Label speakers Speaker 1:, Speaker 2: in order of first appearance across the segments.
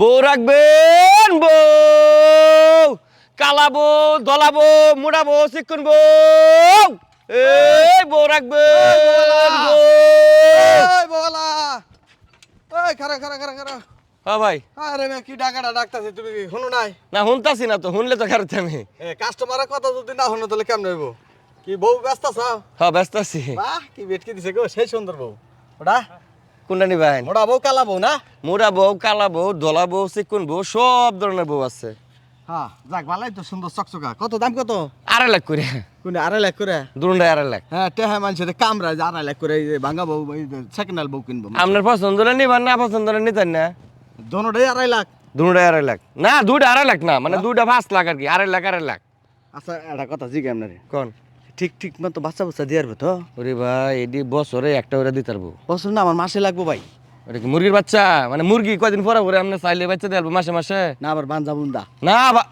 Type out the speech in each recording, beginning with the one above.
Speaker 1: বউ রাখবেন বউ। কালাবো দলাবো মুড়াবো চিকুন বউ। এই বউ রাখবেন বউ।
Speaker 2: ওই বলা ওই খারা খারা খারা খারা
Speaker 1: হ্যাঁ ভাই।
Speaker 2: আরে মে কি ডাকাটা ডাকতাছে তুমি কি শুনো নাই?
Speaker 1: না শুনতাছি না তো শুনলে তো খারাপ আমি।
Speaker 2: এ কাস্টমারের কথা যদি না শুনো তাহলে কেমন হইব? কি বউ ব্যস্ত আছো?
Speaker 1: হ্যাঁ ব্যস্ত আছি।
Speaker 2: বাহ কি বেটকি দিছে গো সেই সুন্দর বউ। ওটা?
Speaker 1: কোনটা নিবেন
Speaker 2: মোটা বউ কালা বউ না?
Speaker 1: মুড়া বউ কালা বউ দলা বউ চিকুন বউ সব ধরনের বউ আছে।
Speaker 2: হ্যাঁ যাক ভালোই তো সুন্দর চকচকা। কত দাম কত?
Speaker 1: আড়াই লাখ করে।
Speaker 2: কোন আড়াই লাখ করে?
Speaker 1: দুটাই আড়াই লাখ।
Speaker 2: হ্যাঁ টেহা মানুষের কামরা যে আড়াই লাখ করে ভাঙ্গা বউ সেকেন্ড হ্যান্ড বউ কিনবো।
Speaker 1: আপনার পছন্দ হলে নিবেন না পছন্দ হলে নিতেন না।
Speaker 2: দোনোটাই আড়াই লাখ?
Speaker 1: দুটাই আড়াই লাখ। না দুইটা আড়াই লাখ না মানে দুটা পাঁচ লাখ আর কি আড়াই লাখ আড়াই লাখ।
Speaker 2: আচ্ছা একটা কথা জিগে আপনারে।
Speaker 1: কোন?
Speaker 2: ঠিক ঠিক মতো বাচ্চা বাচ্চা দিয়ে আসবে তো?
Speaker 1: ওরে ভাই এটি বছরে একটা ওরা দিতে পারব।
Speaker 2: বছর না আমার মাসে লাগবো ভাই।
Speaker 1: ওটা কি মুরগির বাচ্চা? মানে মুরগি কয়দিন পরে পরে আপনি চাইলে বাচ্চা দিয়ে মাসে মাসে?
Speaker 2: না আবার বান্ধা বুন্দা।
Speaker 1: না বা।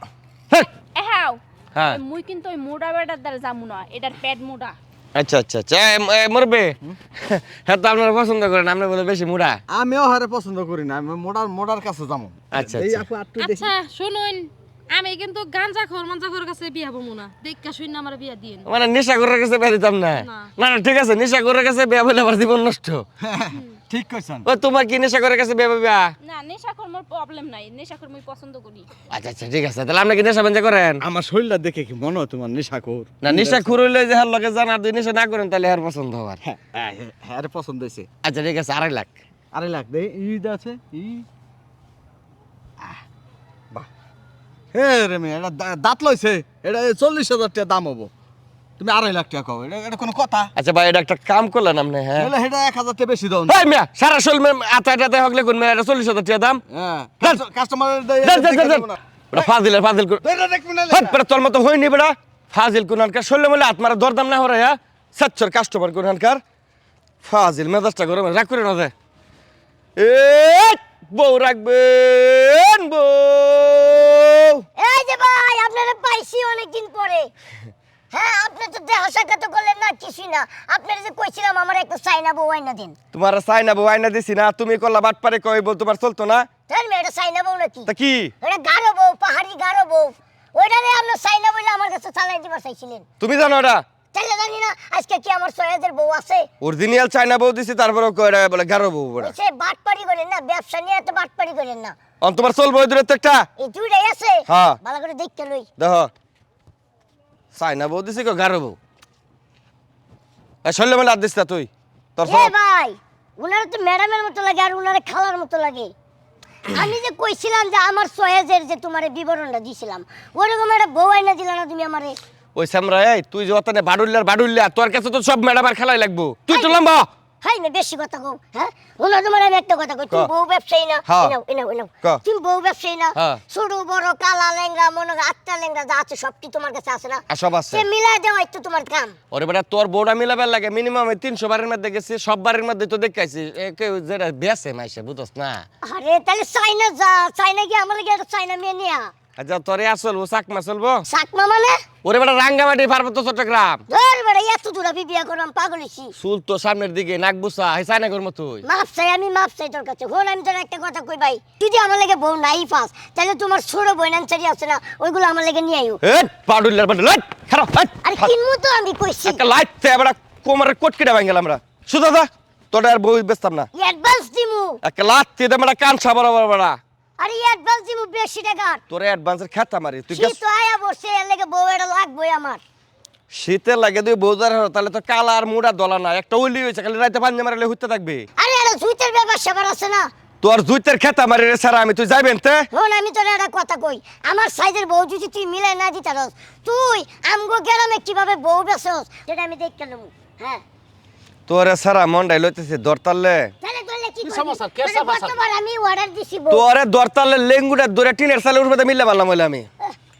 Speaker 3: হ্যাঁ।
Speaker 1: হ্যাঁ
Speaker 3: মুই কিন্তু ওই মোটা বেটার দ্বারা যাব না এটার পেট মোটা
Speaker 1: আচ্ছা আচ্ছা আচ্ছা মরবে? হ্যাঁ তো আপনারা পছন্দ করেন আপনি বলে বেশি মুড়া।
Speaker 2: আমিও হারে পছন্দ করি না আমি মোড়ার মোড়ার কাছে যাব।
Speaker 1: আচ্ছা,
Speaker 2: এই
Speaker 1: আচ্ছা।
Speaker 2: আপু একটু দেখি।
Speaker 4: আচ্ছা শুনুন। আমি কিন্তু গাঞ্জা খোর মাঞ্জা খোর কাছে বিয়া হব না। দেখা শুন আমার বিয়া দিন
Speaker 1: মানে নেশা করে গেছে বিয়া দিতাম না?
Speaker 4: না।
Speaker 1: না ঠিক আছে নেশা করে গেছে বিয়া বলে আবার জীবন নষ্ট।
Speaker 2: ঠিক কইছেন।
Speaker 1: ও তোমার কি নেশা করে গেছে বিয়া বিয়া
Speaker 3: না নেশাখোর মোর প্রবলেম নাই নেশাখোর মুই পছন্দ করি।
Speaker 1: আচ্ছা আচ্ছা ঠিক আছে তাহলে আপনি কি নেশা বেঞ্জা করেন?
Speaker 2: আমার শরীরটা দেখে কি মনে হয় তোমার নেশাখোর
Speaker 1: না নেশা খুরইলে যে হার লগে জানা দুই নেশা না করেন তাহলে আর পছন্দ হওয়ার
Speaker 2: হ্যাঁ হ্যাঁ, হ্যাঁ পছন্দ হয়েছে
Speaker 1: আচ্ছা ঠিক আছে আড়াই লাখ।
Speaker 2: আরে লাখ দে ঈদ আছে ই আহ, বাহ হে রে মেয়ে এটা দাঁত লইছে এটা চল্লিশ হাজার টাকা দাম হব। তুমি আড়াই লাখ টাকা কও এটা এটা কোনো কথা?
Speaker 1: আচ্ছা ভাই এটা একটা কাম করলেন আপনি হ্যাঁ।
Speaker 2: তাহলে এটা এক হাজার টাকা বেশি দাও।
Speaker 1: ভাই মিয়া সারা শোল আতা আটাতে হকলে কোন মেয়ে এটা চল্লিশ হাজার টাকা দাম।
Speaker 2: হ্যাঁ
Speaker 1: দেন। ওটা ফাজিল ফাজিল করে
Speaker 2: দেখবি না
Speaker 1: হট তোর মতো হয়নি বেটা। ফাজিল কোনখানকার শৈল্য বলে আত্মারা দরদাম না হরে হ্যাঁ সাচ্ছর কাস্টমার কোনখানকার ফাজিল মেজাজটা গরম রাগ করে না দে। এ বউ রাখবেন বউ।
Speaker 5: এই পাইছি অনেকদিন পরে। হ্যাঁ আপনি তো দেহ সাক্ষাৎ করলেন না কিছুই না। আপনার যে কইছিলাম আমার একটু সাইনা বউ আইনা দিন।
Speaker 1: তোমার সাইনা বউ আইনা দিছি না তুমি কল্লা বাট পারে বল তোমার চলতো না?
Speaker 5: তাই মেয়ে এটা চাইনা বউ নাকি?
Speaker 1: তা কি?
Speaker 5: এটা গারো বউ পাহাড়ি গারো বউ। ওইটারে আপনার চাইনা বলে আমার কাছে চালাই দিবার চাইছিলেন
Speaker 1: তুমি জানো এটা
Speaker 5: জানি না আজকে কি আমার সয়াদের বউ আছে?
Speaker 1: অরিজিনাল চাইনা বউ দিছি তারপরে বলে গারো বউ বড়
Speaker 5: সে বাটপাড়ি করেন না ব্যবসা নিয়ে এত বাটপাড়ি করেন না।
Speaker 1: অন তোমার চলবো ওই দূরে একটা?
Speaker 5: এই দুইটাই আছে।
Speaker 1: হ্যাঁ।
Speaker 5: ভালো করে দেখতে লই।
Speaker 1: দেখো। চাইনা বউ দিছি কো গারো বউ। আর দিস না তুই। তোর
Speaker 5: এ ভাই উনারা তো ম্যাডামের মতো লাগে আর উনারা খালার মতো লাগে। আমি যে কইছিলাম যে আমার সয়েজের যে তোমার বিবরণটা দিছিলাম ওরকম একটা বউ আইনা দিলা না তুমি আমারে।
Speaker 1: ওই সামরা এই তুই যে ওখানে বাডুল্লার বাডুল্লা তোর কাছে তো সব ম্যাডাম আর খেলাই লাগবো। তুই তো লম্বা।
Speaker 5: হাই না বেশি কথা কও হ্যাঁ? ওনা তোমার আমি একটা কথা কই তুমি বউ ব্যবসায়ী না?
Speaker 1: হ্যাঁ।
Speaker 5: এনাও এনাও এনাও।
Speaker 1: ক।
Speaker 5: তুমি বউ ব্যবসায়ী না?
Speaker 1: হ্যাঁ।
Speaker 5: ছোট বড় কালা লেঙ্গা মনে আটটা লেঙ্গা যা আছে সবটি তোমার কাছে আছে না?
Speaker 1: সব আছে।
Speaker 5: সে মিলাই দেওয়াই তো তোমার কাম।
Speaker 1: ওরে বেটা তোর বউটা মিলাবার লাগে মিনিমাম তিনশো বারের মধ্যে গেছি সব বারের মধ্যে তো দেখাইছি। কেউ যেটা বেসে মাইসে বুঝস না?
Speaker 5: আরে তাহলে চাইনা যা চাইনা গিয়ে আমার লাগে চাইনা মেয়ে নিয়া?
Speaker 1: আচ্ছা তোরে আসল ও চাকমা চলবো?
Speaker 5: সাকমা মানে?
Speaker 1: ওরে বেটা রাঙ্গামাটি পার্বত্য চট্টগ্রাম।
Speaker 5: ধর এত দূর আমি বিয়া করলাম পাগলিছি
Speaker 1: চুল তো সামনের দিকে নাক বুসা মতোই
Speaker 5: মাপ চাই আমি মাপ চাই তোর কাছে। হন আমি তোর একটা কথা কই ভাই যদি আমার লাগে বউ নাই পাস তাহলে তোমার ছোট বইনাঞ্চারি আছে না ওইগুলো আমার লাগে নিয়ে আইও
Speaker 1: এ বাডুল খারাপ
Speaker 5: আর কিনবো তো আমি কইছি।
Speaker 1: একটা লাইট তে বেটা কোমরের কোটকিটা ভাঙ গেলাম আমরা শুধু দা তোর আর বই বেচতাম না।
Speaker 5: অ্যাডভান্স দিমু।
Speaker 1: একটা লাত দে বেটা কান সাবর বেড়া
Speaker 5: আরে অ্যাডভান্স দিমু বেশি টাকার।
Speaker 1: তোর অ্যাডভান্সের খেতা মারি তুই
Speaker 5: তো আয়া বসে এর লাগে বউ এটা লাগবই আমার।
Speaker 1: শীতের লাগে তুই বৌদার হো তাহলে তো কালা আর মুড়া দলা না একটা উলি হয়েছে খালি রাতে পাঞ্জা মারলে হইতে থাকবে।
Speaker 5: আরে এটা জুইতের ব্যাপার স্যাপার আছে না।
Speaker 1: তোর জুইতের খেতা মারি রে সারা আমি তুই যাইবেন তে?
Speaker 5: হন আমি তোর একটা কথা কই। আমার সাইজের বউ যদি তুই মিলাই না দিতারস তুই আমগো গ্রামে কীভাবে বউ বেচস সেটা আমি দেখতে নেব। হ্যাঁ।
Speaker 1: তোর সারা মন্ডাই লইতেছে দরতালে
Speaker 5: আমি অর্ডার দিছি
Speaker 1: তোরে দরতালে লেঙ্গুটা দূরে টিনের সালে উঠবে মিলে পারলাম বলে আমি।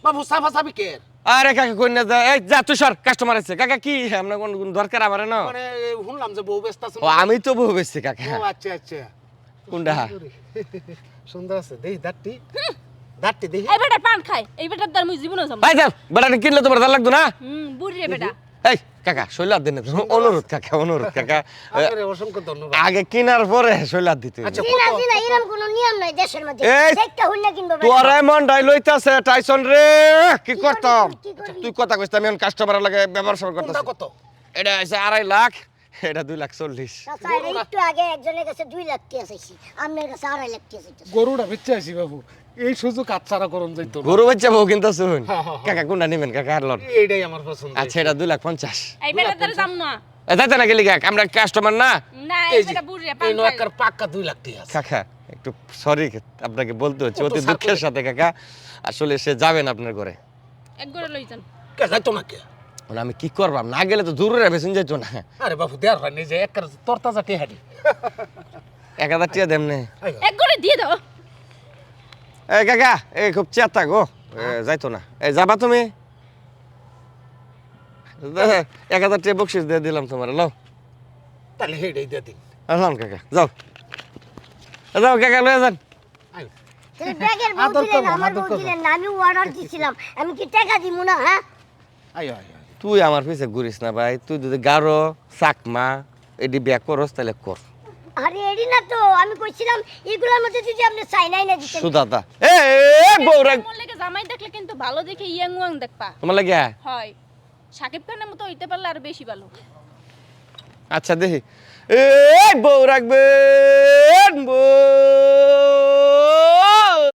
Speaker 6: বাবু সাফা সাফি কে?
Speaker 1: আরে কাকা কই না যা এই যা তুই সর কাস্টমার আছে। কাকা কি? আমরা কোন কোন দরকার আমার না?
Speaker 6: মানে শুনলাম যে বউ ব্যস্ত আছে
Speaker 1: ও আমি তো বহু বেশি কাকা।
Speaker 6: ও আচ্ছা আচ্ছা।
Speaker 1: কোনটা?
Speaker 6: সুন্দর আছে দেই দাঁতটি। দাঁতটি দেই।
Speaker 3: এই বেটা পান খায়। এই বেটার দ্বার মুই জীবনে যাব
Speaker 1: ভাই যা বেটা কিনলে তোমার দাল লাগতো না?
Speaker 3: হুম বুড়ি রে বেটা।
Speaker 1: এই কাকা শৈলাদ দিন। অনুরোধ কাকা অনুরোধ কাকা।
Speaker 6: অসংখ্য ধন্যবাদ।
Speaker 1: আগে কেনার পরে শৈলাদ দিতে।
Speaker 6: আচ্ছা।
Speaker 1: তোর এমন ডাই লইতাছে টাইসন রে। কি করতাম? তুই কথা কইছিস আমি কাস্টমার লাগে ব্যবহার সবার করতেছি
Speaker 6: কত?
Speaker 1: এটা আছে আড়াই লাখ এটা দুই লাখ চল্লিশ।
Speaker 5: একটু আগে একজনের কাছে দুই লাখ টিয়া চাইছি। আপনার কাছে আড়াই লাখ টিয়া চাইছি
Speaker 6: গরুটা বেচে আছি বাবু। এই সুযোগ হাতছাড়া করুন যাইতো
Speaker 1: গরু বাচ্চা বউ কিন্তু শুন।
Speaker 6: হ্যাঁ,
Speaker 1: কাকা কোনটা নিবেন? কাকা আর লন
Speaker 6: এইটাই আমার পছন্দ।
Speaker 1: আচ্ছা এটা দুই লাখ পঞ্চাশ।
Speaker 3: এই বেটার দ্বারা যাম না।
Speaker 1: এ যাইতে না গেলি কাক আমরা কাস্টমার না?
Speaker 3: না
Speaker 6: এই
Speaker 3: বেটা বুড়িয়া
Speaker 6: পাক্কা দুই লাখ টাকা
Speaker 1: কাকা একটু সরি আপনাকে বলতে হচ্ছে অতি দুঃখের সাথে কাকা। আসলে সে যাবেন আপনার ঘরে।
Speaker 3: এক করে লই যান।
Speaker 6: কে যাইতো না কে?
Speaker 1: মানে আমি কি করবাম না গেলে তো দূরে বেসুন যাইতো না।
Speaker 6: আরে বাবু দেয়ার হয় নিজে এক তরতাজা টেহারি
Speaker 1: এক হাজার টিয়া দেমনে
Speaker 3: এক করে দিয়ে দাও।
Speaker 1: এই কাকা এই খুব গো এ, যাইতো না। এই যাবা তুমি? এক হাজার টিয়া বকশিস দিয়ে দিলাম তোমার লো
Speaker 6: তাহলে হেডাই দিয়ে দিন।
Speaker 1: আসলাম কাকা যাও। যাও কাকা লয়ে যান।
Speaker 5: আমি অর্ডার দিছিলাম। আমি কি টাকা দিব না হ্যাঁ?
Speaker 6: আয় আয় আয়।
Speaker 1: তুই আমার পিছে ঘুরিস না ভাই। তুই যদি গারো চাকমা এডি ব্যাক করস তাহলে কর।
Speaker 5: আরে এডি না তো আমি কইছিলাম এগুলোর মধ্যে যদি আপনি চাইনাই না দিতেন।
Speaker 1: সুদাতা এ বউরা
Speaker 3: তোমার লেগে জামাই দেখলে কিন্তু ভালো দেখে ইয়াং ওয়াং দেখবা।
Speaker 1: তোমার লাগে?
Speaker 3: হয়। সাকিব খানের মতো হইতে পারলে আর বেশি ভালো।
Speaker 1: আচ্ছা দেখি। এ বউ রাখবেন বউ।